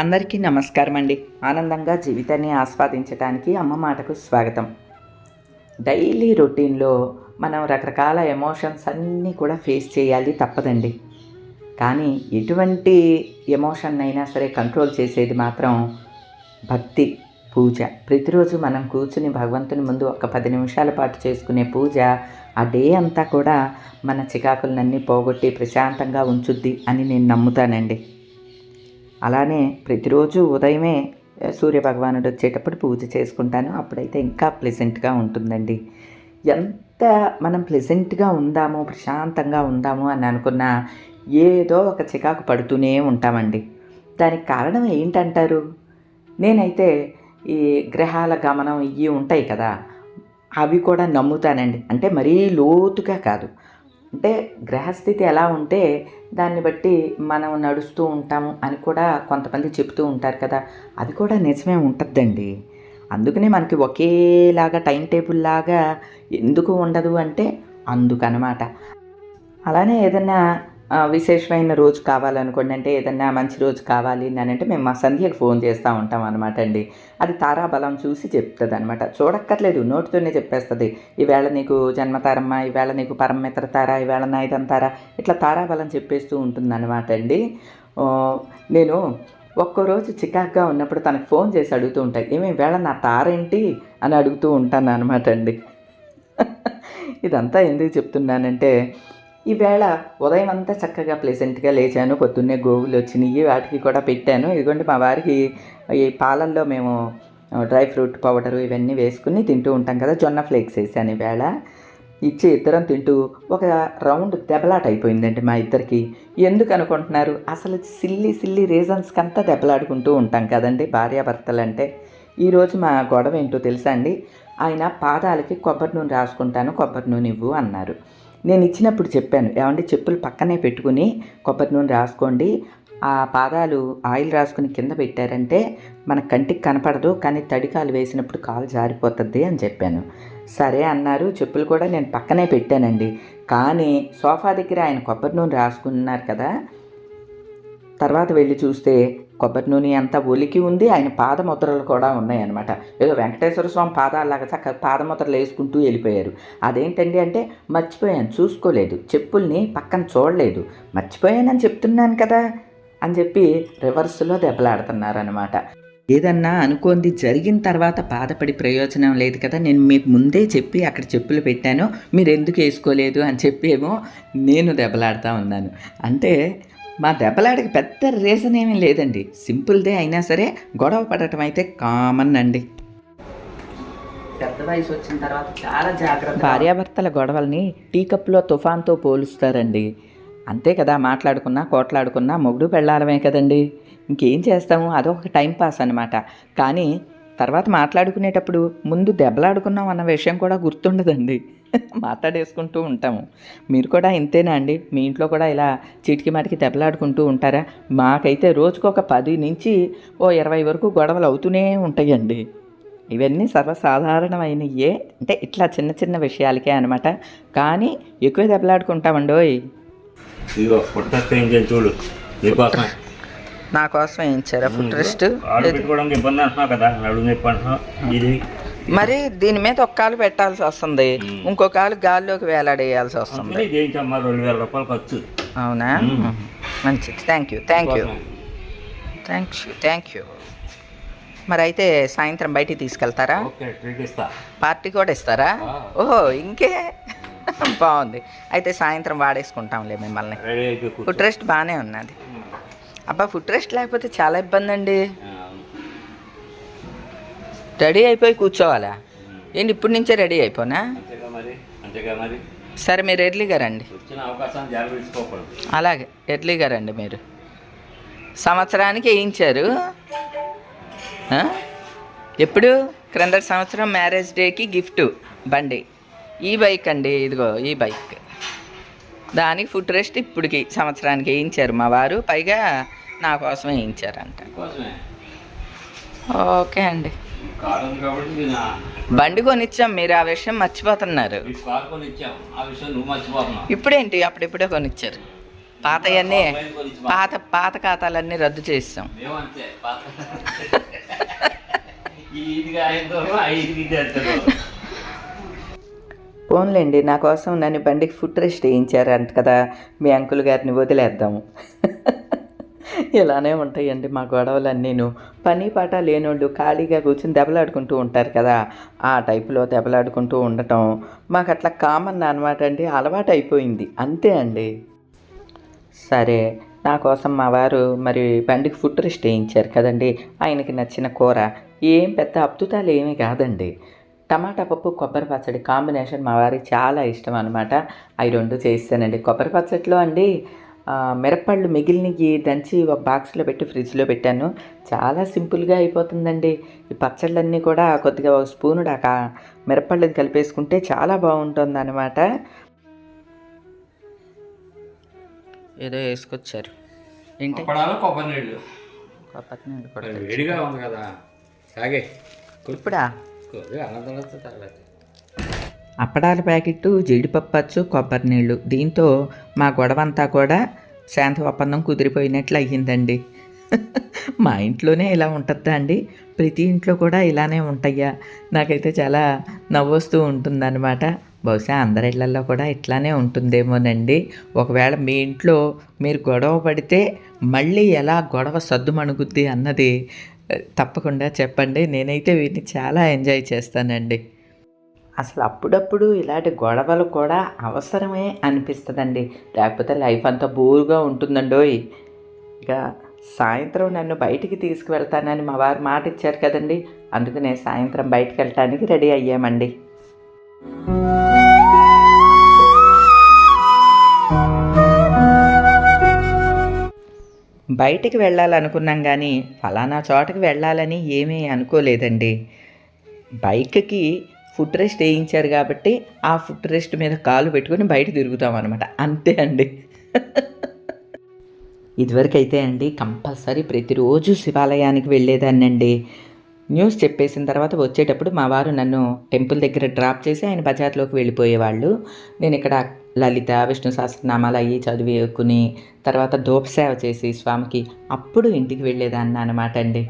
అందరికీ నమస్కారం అండి ఆనందంగా జీవితాన్ని ఆస్వాదించడానికి అమ్మ మాటకు స్వాగతం. డైలీ రొటీన్లో మనం రకరకాల ఎమోషన్స్ అన్నీ కూడా ఫేస్ చేయాలి తప్పదండి. కానీ ఎటువంటి ఎమోషన్ అయినా సరే కంట్రోల్ చేసేది మాత్రం భక్తి పూజ. ప్రతిరోజు మనం కూర్చుని భగవంతుని ముందు ఒక పది నిమిషాల పాటు చేసుకునే పూజ ఆ డే అంతా కూడా మన చికాకులన్నీ పోగొట్టి ప్రశాంతంగా ఉంచుద్ది అని నేను నమ్ముతానండి. అలానే ప్రతిరోజు ఉదయమే సూర్య భగవానుడు వచ్చేటప్పుడు పూజ చేసుకుంటాను. అప్పుడైతే ఇంకా ప్లెజెంట్గా ఉంటుందండి. ఎంత మనం ప్లెజెంట్గా ఉందాము ప్రశాంతంగా ఉందాము అని అనుకున్నా ఏదో ఒక చికాకు పడుతూనే ఉంటామండి. దానికి కారణం ఏంటంటారు? నేనైతే ఈ గ్రహాల గమనం ఇవి ఉంటాయి కదా అవి కూడా నమ్ముతానండి. అంటే మరీ లోతుగా కాదు. అంటే గ్రహస్థితి ఎలా ఉంటే దాన్ని బట్టి మనం నడుస్తూ ఉంటాము అని కూడా కొంతమంది చెప్తూ ఉంటారు కదా. అది కూడా నిజమే ఉంటుందండి. అందుకనే మనకి ఒకేలాగా టైం టేబుల్ లాగా ఎందుకు ఉండదు అంటే అందుకనమాట. అలానే ఏదైనా విశేషమైన రోజు కావాలనుకోండి అంటే ఏదైనా మంచి రోజు కావాలి అని అంటే మేము మా సంధ్యకు ఫోన్ చేస్తూ ఉంటాం అనమాట అండి. అది తారాబలం చూసి చెప్తుంది అనమాట చూడక్కర్లేదు నోటితోనే చెప్పేస్తుంది. ఈవేళ నీకు జన్మతారమ్మ ఈవేళ నీకు పరమిత్ర తార ఈవేళ నాయుధం తార ఇట్లా తారాబలం చెప్పేస్తూ ఉంటుంది అనమాట అండి నేను ఒక్కో రోజు చికాక్గా ఉన్నప్పుడు తనకు ఫోన్ చేసి అడుగుతూ ఉంటాయి ఏమి వేళ నా తారేంటి? అని అడుగుతూ ఉంటాను అనమాట అండి. ఇదంతా ఎందుకు చెప్తున్నానంటే ఈవేళ ఉదయం అంతా చక్కగా ప్లెజెంట్గా లేచాను. పొద్దున్నే గోవులు వచ్చినాయి వాటికి కూడా పెట్టాను. ఇదిగోండి మా వారికి ఈ పాలల్లో మేము డ్రై ఫ్రూట్ పౌడరు ఇవన్నీ వేసుకుని తింటూ ఉంటాం కదా. జొన్న ఫ్లేక్స్ వేసాను ఈవేళ ఇచ్చి ఇద్దరం తింటూ ఒక రౌండ్ దెబ్బలాట అయిపోయిందండి మా ఇద్దరికి. ఎందుకు అనుకుంటున్నారు? అసలు సిల్లి సిల్లి రీజన్స్కి అంతా దెబ్బలాడుకుంటూ ఉంటాం కదండి భార్యాభర్తలు అంటే ఈరోజు మా గొడవ ఏంటో తెలుసా అండి? ఆయన పాదాలకి కొబ్బరి నూనె రాసుకుంటాను కొబ్బరి నూనె ఇవ్వు అన్నారు. నేను ఇచ్చినప్పుడు చెప్పాను. ఏమంటే చెప్పులు పక్కనే పెట్టుకుని కొబ్బరి నూనె రాసుకోండి. ఆ పాదాలు ఆయిల్ రాసుకుని కింద పెట్టారంటే మన కంటికి కనపడదు. కానీ తడికాలు వేసినప్పుడు కాలు జారిపోతుంది అని చెప్పాను. సరే అన్నారు. చెప్పులు కూడా నేను పక్కనే పెట్టానండి. కానీ సోఫా దగ్గర ఆయన కొబ్బరి నూనె రాసుకున్నారు కదా? తర్వాత వెళ్ళి చూస్తే కొబ్బరి నూనె అంతా ఒలికి ఉంది ఆయన పాదముద్రలు కూడా ఉన్నాయన్నమాట. ఏదో వెంకటేశ్వర స్వామి పాదాలాగా చక్క పాదముద్రలు వేసుకుంటూ వెళ్ళిపోయారు. అదేంటండి అంటే మర్చిపోయాను చూసుకోలేదు చెప్పుల్ని పక్కన చూడలేదు. మర్చిపోయానని చెప్తున్నాను కదా అని చెప్పి రివర్స్లో దెబ్బలాడుతున్నారనమాట ఏదన్నా అనుకోంది జరిగిన తర్వాత బాధపడి ప్రయోజనం లేదు కదా నేను మీకు ముందే చెప్పి అక్కడ చెప్పులు పెట్టాను మీరు ఎందుకు వేసుకోలేదు అని చెప్పి ఏమో నేను దెబ్బలాడుతూ ఉన్నాను. అంటే మా దెబ్బలాడికి పెద్ద రీజన్ ఏమీ లేదండి. సింపుల్దే అయినా సరే గొడవ పడటం అయితే కామన్ అండి. పెద్ద వయసు వచ్చిన తర్వాత చాలా జాగ్రత్త భార్యాభర్తల గొడవల్ని టీ కప్లో తుఫాన్తో పోలుస్తారండి. అంతే కదా మాట్లాడుకున్నా కోట్లాడుకున్నా మొగుడు పెళ్ళాలమే కదండి. ఇంకేం చేస్తాము? అదొక టైం పాస్ అనమాట కానీ తర్వాత మాట్లాడుకునేటప్పుడు ముందు దెబ్బలాడుకున్నాం అన్న విషయం కూడా గుర్తుండదండి. మాట్లాడేసుకుంటూ ఉంటాము. మీరు కూడా ఇంతేనా అండి? మీ ఇంట్లో కూడా ఇలా చీటికి మాటికి దెబ్బలాడుకుంటూ ఉంటారా? మాకైతే రోజుకొక పది నుంచి ఓ ఇరవై వరకు గొడవలు అవుతూనే ఉంటాయండి. ఇవన్నీ సర్వసాధారణమైనయే. అంటే ఇట్లా చిన్న చిన్న విషయాలకే అనమాట కానీ ఎక్కువ దెబ్బలాడుకుంటామండోయ్. చూడు. నా కోసం ఏం ఇచ్చారా ఫుడ్ రెస్ట్ ఇబ్బంది అంటున్నావు కదా. ఇది మరి దీని మీద ఒక కాలు పెట్టాల్సి వస్తుంది. ఇంకో కాలు గాల్లోకి వేలాడేయాల్సి వస్తుంది. రెండు వేల రూపాయలు ఖర్చు. అవునా? మంచిది. Thank you thank you thank you thank you మరి అయితే సాయంత్రం బయటికి తీసుకెళ్తారా? పార్టీ కూడా ఇస్తారా. ఓహో ఇంకే? బాగుంది. అయితే సాయంత్రం వాడేసుకుంటాంలే మిమ్మల్ని. ఫుడ్ రెస్ట్ బాగానే ఉన్నది. అబ్బా ఫుడ్ రెస్ట్ లేకపోతే చాలా ఇబ్బంది అండి రెడీ అయిపోయి కూర్చోవాలా? ఏంటి ఇప్పటి నుంచే రెడీ అయిపోనా? సరే మీరు ఎర్లీగా రండి అలాగే ఎర్లీగా రండి మీరు. సంవత్సరానికి వేయించారు? ఎప్పుడు? క్రిందటి సంవత్సరం మ్యారేజ్ డేకి గిఫ్ట్ బండి. ఈ బైక్ అండి ఇదిగో ఈ బైక్. దానికి ఫుడ్ రెస్ట్ ఇప్పటికి సంవత్సరానికి వేయించారు మా వారు? పైగా నా కోసం వేయించారంట ఓకే అండి. బండి కొనిచ్చాం మీరు ఆ విషయం మర్చిపోతున్నారు. ఈ కారు కొని ఇచ్చాం ఆ విషయం నువ్వు మర్చిపోతున్నావు. ఇప్పుడేంటి? అప్పుడిప్పుడే కొనిచ్చారు. పాతయన్నీ పాత పాత ఖాతాలన్నీ రద్దు చేస్తాం పాత పోన్లేండి నా కోసం నన్ను బండికి ఫుట్ రెస్ట్ వేయించారంట కదా మీ అంకుల్ గారిని వదిలేద్దాము. ఇలానే ఉంటాయండి మా గొడవలన్నీను. పని పాట లేనోళ్ళు ఖాళీగా కూర్చుని దెబ్బలాడుకుంటూ ఉంటారు కదా. ఆ టైపులో దెబ్బలాడుకుంటూ ఉండటం మాకు అట్లా కామన్ అనమాట అండి. అలవాటు అయిపోయింది అంతే అండి. సరే నా కోసం మా వారు మరి బండికి ఫుడ్ రెస్ట్ వేయించారు కదండి. ఆయనకి నచ్చిన కూర. ఏం పెద్ద అద్భుతాలు ఏమీ కాదండి. టమాటా పప్పు కొబ్బరి పచ్చడి కాంబినేషన్ మా వారికి చాలా ఇష్టం అనమాట అవి రెండు చేస్తానండి కొబ్బరి పచ్చడిలో అండి ఆ, మిరపళ్ళు మిగిలినవి దంచి ఒక బాక్స్లో పెట్టి ఫ్రిడ్జ్లో పెట్టాను. చాలా సింపుల్గా అయిపోతుందండి. ఈ పచ్చళ్ళన్నీ కూడా కొద్దిగా ఒక స్పూను దాకా మిరపళ్ళది కలిపేసుకుంటే చాలా బాగుంటుంది అనమాట ఏదో వేసుకొచ్చారు. ఏంటి? అప్పడాలు కొబ్బరి నీళ్ళు. కొబ్బరి నీళ్ళు కూడా వేడిగా ఉంది కదా. తాగే. ఇప్పుడా? అప్పడాల ప్యాకెట్ జీడిపప్పు అచ్చు కొబ్బరి నీళ్ళు. దీంతో మా గొడవంతా కూడా శాంతి ఒప్పందం కుదిరిపోయినట్లు అయ్యిందండి. మా ఇంట్లోనే ఇలా ఉంటుందా అండి? ప్రతి ఇంట్లో కూడా ఇలానే ఉంటాయా నాకైతే చాలా నవ్వొస్తూ ఉంటుందన్నమాట. బహుశా అందరి ఇళ్ళలో కూడా ఇట్లానే ఉంటుందేమోనండి. ఒకవేళ మీ ఇంట్లో మీరు గొడవ పడితే మళ్ళీ ఎలా గొడవ సద్దుమణుగుద్ది అన్నది తప్పకుండా చెప్పండి. నేనైతే వీటిని చాలా ఎంజాయ్ చేస్తానండి. అసలు అప్పుడప్పుడు ఇలాంటి గొడవలు కూడా అవసరమే అనిపిస్తుందండి. లేకపోతే లైఫ్ అంతా బోరుగా ఉంటుందండోయ్. ఇక సాయంత్రం నన్ను బయటికి తీసుకువెళ్తానని మా వారు మాట ఇచ్చారు కదండి అందుకనే సాయంత్రం బయటికి వెళ్ళటానికి రెడీ అయ్యామండి. బయటికి వెళ్ళాలనుకున్నాం కానీ ఫలానా చోటకి వెళ్ళాలని ఏమీ అనుకోలేదండి. బైక్కి ఫుట్ రెస్ట్ వేయించారు కాబట్టి ఆ ఫుట్ రెస్ట్ మీద కాలు పెట్టుకొని బయట తిరుగుతాం అనమాట అంతే అండి. ఇదివరకు అయితే అండి కంపల్సరీ ప్రతిరోజు శివాలయానికి వెళ్ళేదాన్నండి. న్యూస్ చెప్పేసిన తర్వాత వచ్చేటప్పుడు మా వారు నన్ను టెంపుల్ దగ్గర డ్రాప్ చేసి ఆయన బజార్లోకి వెళ్ళిపోయేవాళ్ళు. నేను ఇక్కడ లలిత విష్ణు సహస్రనామాలు అయ్యి చదివేకుని తర్వాత దోపసేవ చేసి స్వామికి అప్పుడు ఇంటికి వెళ్ళేదాన్ని అనమాట అండి.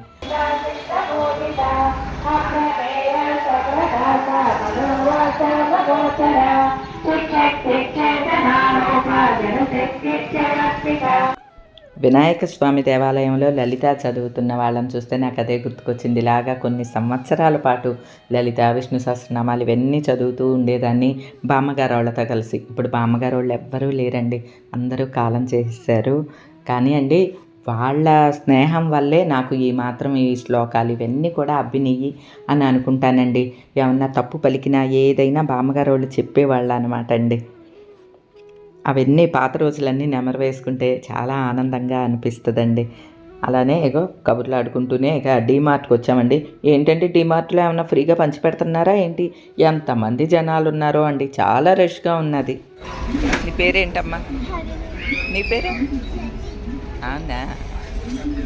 వినాయక స్వామి దేవాలయంలో లలిత చదువుతున్న వాళ్ళని చూస్తే నాకు అదే గుర్తుకొచ్చింది. ఇలాగా కొన్ని సంవత్సరాల పాటు లలిత విష్ణు సహస్రనామాలు ఇవన్నీ చదువుతూ ఉండేదాన్ని బామ్మగారు వాళ్ళతో కలిసి. ఇప్పుడు బామ్మగారు వాళ్ళు ఎవ్వరూ లేరండి. అందరూ కాలం చేసేసారు కానీ అండి వాళ్ళ స్నేహం వల్లే నాకు ఈ మాత్రం ఈ శ్లోకాలు ఇవన్నీ కూడా అబ్బినయ్యి అని అనుకుంటానండి. ఏమన్నా తప్పు పలికినా ఏదైనా బామ్మగారు వాళ్ళు చెప్పేవాళ్ళు అనమాట అండి. అవన్నీ పాత రోజులన్నీ నెమరు వేసుకుంటే చాలా ఆనందంగా అనిపిస్తుందండి. అలానే ఏగో కబుర్లు ఆడుకుంటూనే ఇక డీమార్ట్కి వచ్చామండి. ఏంటంటే డీమార్ట్లో ఏమైనా ఫ్రీగా పంచి పెడుతున్నారా ఏంటి? ఎంతమంది జనాలు ఉన్నారో అండి. చాలా రష్గా ఉన్నది. నీ పేరేంటమ్మా? నీ పేరే? అవునా?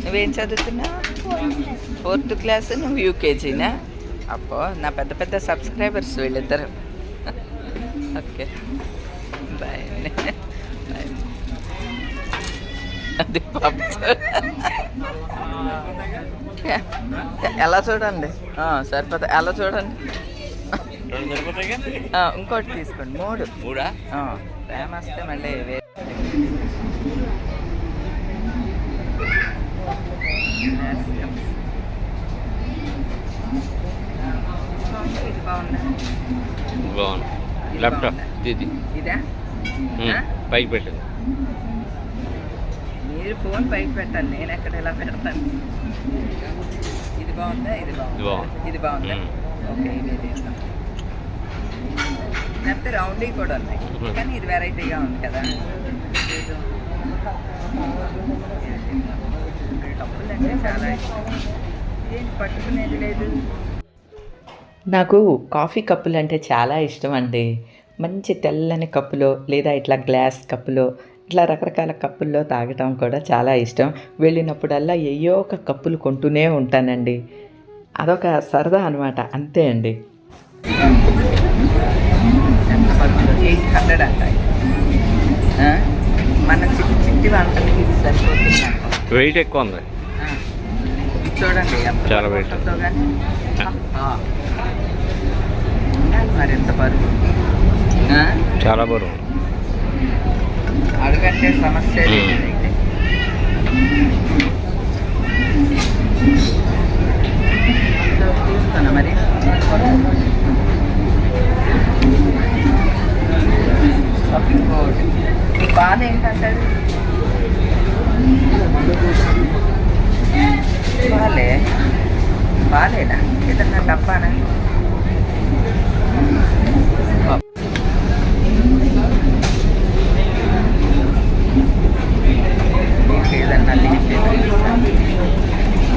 నువ్వేం చదువుతున్నావు? ఫోర్త్ క్లాస్ నువ్వు యూకేజీనా? అప్పో నా పెద్ద పెద్ద సబ్స్క్రైబర్స్ వీళ్ళిద్దరు. ఓకే. బాయ్ అది పాప. ఎలా చూడండి? సరిపోతా. ఎలా చూడండి? ఇంకోటి తీసుకోండి. మూడు. మూడా? ప్రేమ వస్తే మళ్ళీ బాగుందా? బాగుంది. ల్యాప్టాప్ ఇది ఇదా? పైకి పెట్టు. మీరు ఫోన్ పైకి పెట్టండి నేను ఎక్కడ ఇలా పెడతాను? ఇది బాగుందా? ఇది బాగుందా. ఇది బాగుందా. ఓకే ఇది లేకపోతే రౌండీ కూడా ఉన్నాయి. కానీ ఇది వెరైటీగా ఉంది కదా. అంటే చాలా ఇష్టం. ఏంటి పట్టుకునేది లేదు. నాకు కాఫీ కప్పులు అంటే చాలా ఇష్టం అండి మంచి తెల్లని కప్పులో లేదా ఇట్లా గ్లాస్ కప్పులో ఇట్లా రకరకాల కప్పుల్లో తాగటం కూడా చాలా ఇష్టం. వెళ్ళినప్పుడల్లా ఏయో ఒక కప్పులు కొంటూనే ఉంటానండి. అదొక సరదా అనమాట అంతే అండి. ఎయిట్ హండ్రెడ్ అంట మన వంటలకి. వెయిట్ ఎక్కువ ఉంది. చూడండి చాలా. ఉండాలి మరి ఎంత బరువు? చాలా బరువు. అడుగంటే సమస్య లేదు మ్మ్. అయితే సో తీస్తాను మరి షాపింగ్ కోడ్ ఈ బాధ ఏంటంటే బాలే బాలేదా ఏదన్నా డబ్బానా దీనికి ఏదన్నా తీసేది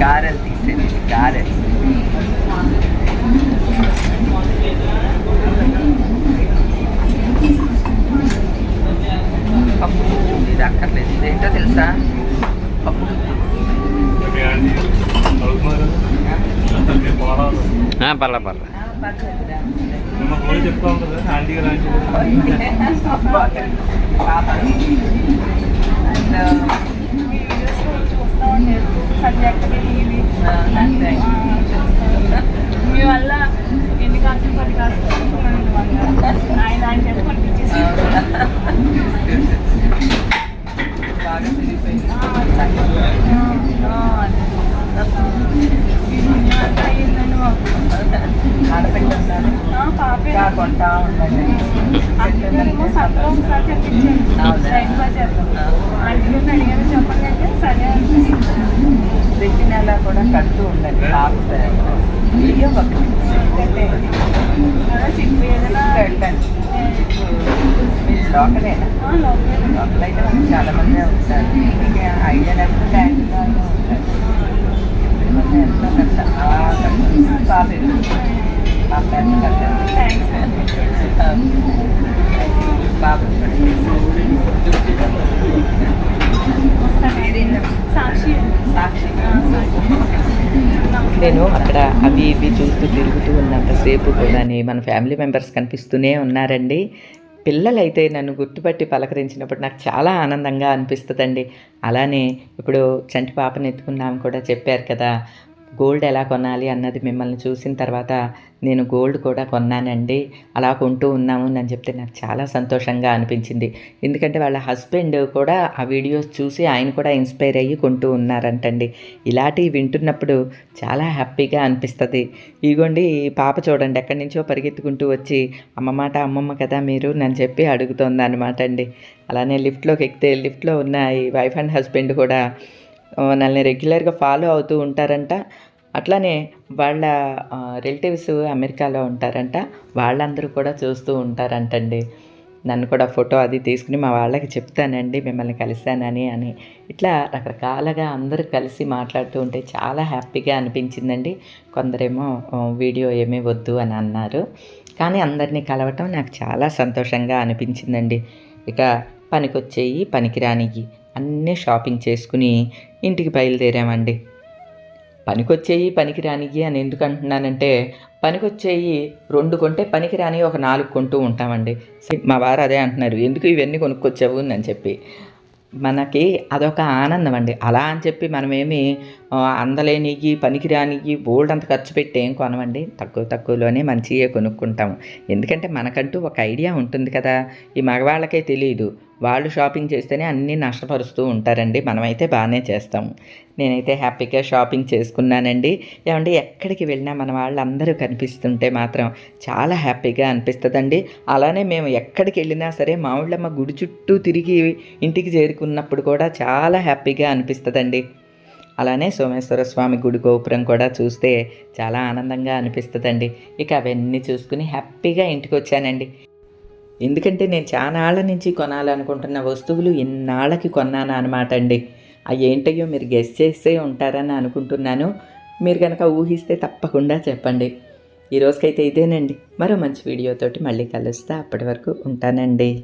గారెలు తీసేది గారెలు పప్పు ఇది అక్కర్లేదు ఇదేంటో తెలుసా పప్పు పర్లే పర్లే ఆ, పర్లేదురా. చెప్తా ఉంటుంది ఆంటీ లాంటి పాప అండ్ మీ వల్ల ఎన్ని కాసులు పది కాసులు ఆయన ఆయన చేత పంపించేసి బాగా తిరిగిపోయింది ఆడపిల్ల ఉన్నారు పాపే ఇంకా కొంటా ఉండండి అందుకేమో సత్రం ఒకసారి చెప్పించాను అవునా? రైతు బజార్లో అందుకని అడిగాను చెప్పండి అంటే సరే అంటే ప్రతి నెల కూడా కడుతూ ఉండండి అలా చెప్పి ఏదైనా వెళ్ళండి లోకలేనా. లోకల్ అయితే మనకి చాలా మంది ఉంటారు. మీకు ఐడియా లేకపోతే అయినా ఉంటారు. ఎంతో కట్ట పాప పాప ఎంత కట్టారు థ్యాంక్స్ బాబు. నేను అక్కడ అవి ఇవి చూస్తూ తిరుగుతూ ఉన్నంతసేపు కూడాని మన ఫ్యామిలీ మెంబర్స్ కనిపిస్తూనే ఉన్నారండి. పిల్లలైతే నన్ను గుర్తుపట్టి పలకరించినప్పుడు నాకు చాలా ఆనందంగా అనిపిస్తుందండి. అలానే ఇప్పుడు చంటి పాపని ఎత్తుకున్నాం కూడా చెప్పారు కదా గోల్డ్ ఎలా కొనాలి అన్నది మిమ్మల్ని చూసిన తర్వాత నేను గోల్డ్ కూడా కొన్నానండి. అలా కొంటూ ఉన్నాము అని చెప్తే నాకు చాలా సంతోషంగా అనిపించింది. ఎందుకంటే వాళ్ళ హస్బెండ్ కూడా ఆ వీడియోస్ చూసి ఆయన కూడా ఇన్స్పైర్ అయ్యి కొంటూ ఉన్నారంటండి. ఇలాంటివి వింటున్నప్పుడు చాలా హ్యాపీగా అనిపిస్తుంది. ఇగోండి ఈ పాప చూడండి ఎక్కడి నుంచో పరిగెత్తుకుంటూ వచ్చి అమ్మ మాట అమ్మమ్మ కదా మీరు నన్ను చెప్పి అడుగుతోంది అనమాట అండి. అలానే లిఫ్ట్లోకి ఎక్కితే లిఫ్ట్లో ఉన్న ఈ వైఫ్ అండ్ హస్బెండ్ కూడా ఆ, నన్ను రెగ్యులర్గా ఫాలో అవుతూ ఉంటారంట. అట్లానే వాళ్ళ రిలేటివ్స్ అమెరికాలో ఉంటారంట. వాళ్ళందరూ కూడా చూస్తూ ఉంటారంటండి. నన్ను కూడా ఫోటో అది తీసుకుని మా వాళ్ళకి చెప్తానండి మిమ్మల్ని కలిశానని అని. ఇట్లా రకరకాలుగా అందరూ కలిసి మాట్లాడుతూ ఉంటే చాలా హ్యాపీగా అనిపించిందండి. కొందరేమో వీడియో ఏమీ వద్దు అని అన్నారు. కానీ అందరినీ కలవటం నాకు చాలా సంతోషంగా అనిపించిందండి. ఇక పనికొచ్చేయి పనికిరానికి అన్నీ షాపింగ్ చేసుకుని ఇంటికి బయలుదేరామండి. పనికొచ్చేయి పనికిరానికి అని ఎందుకు అంటున్నానంటే పనికొచ్చేయి రెండు కొంటే పనికిరాని ఒక నాలుగు కొంటూ ఉంటామండి. మా వారు అదే అంటున్నారు ఎందుకు ఇవన్నీ కొనుక్కొచ్చావు? అని చెప్పి. మనకి అదొక ఆనందం అండి. అలా అని చెప్పి మనమేమి ఆ, అందలేనికి పనికిరానికి బోల్డ్ అంత ఖర్చు పెట్టి ఏం కొనమండి. తక్కువ తక్కువలోనే మంచిగా కొనుక్కుంటాము. ఎందుకంటే మనకంటూ ఒక ఐడియా ఉంటుంది కదా ఈ మగవాళ్ళకే తెలియదు వాళ్ళు షాపింగ్ చేస్తేనే అన్నీ నష్టపరుస్తూ ఉంటారండి. మనమైతే బాగానే చేస్తాము నేనైతే హ్యాపీగా షాపింగ్ చేసుకున్నానండి. ఏమంటే ఎక్కడికి వెళ్ళినా మన వాళ్ళందరూ కనిపిస్తుంటే మాత్రం చాలా హ్యాపీగా అనిపిస్తుందండి. అలానే మేము ఎక్కడికి వెళ్ళినా సరే మామిళ్ళమ్మ గుడి చుట్టూ తిరిగి ఇంటికి చేరుకున్నప్పుడు కూడా చాలా హ్యాపీగా అనిపిస్తుందండి. అలానే సోమేశ్వర స్వామి గుడి గోపురం కూడా చూస్తే చాలా ఆనందంగా అనిపిస్తుందండి. ఇక అవన్నీ చూసుకుని హ్యాపీగా ఇంటికి వచ్చానండి. ఎందుకంటే నేను చాలా ఆళ్ళ నుంచి కొనాలనుకుంటున్న వస్తువులు ఇన్నాళ్ళకి కొన్నాను అనమాట అండి. అవి ఏంటయ్యో మీరు గెస్ చేసే ఉంటారని అనుకుంటున్నాను. మీరు కనుక ఊహిస్తే తప్పకుండా చెప్పండి. ఈ రోజుకైతే ఇదేనండి. మరో మంచి వీడియోతోటి మళ్ళీ కలుస్తా. అప్పటి వరకు ఉంటానండి.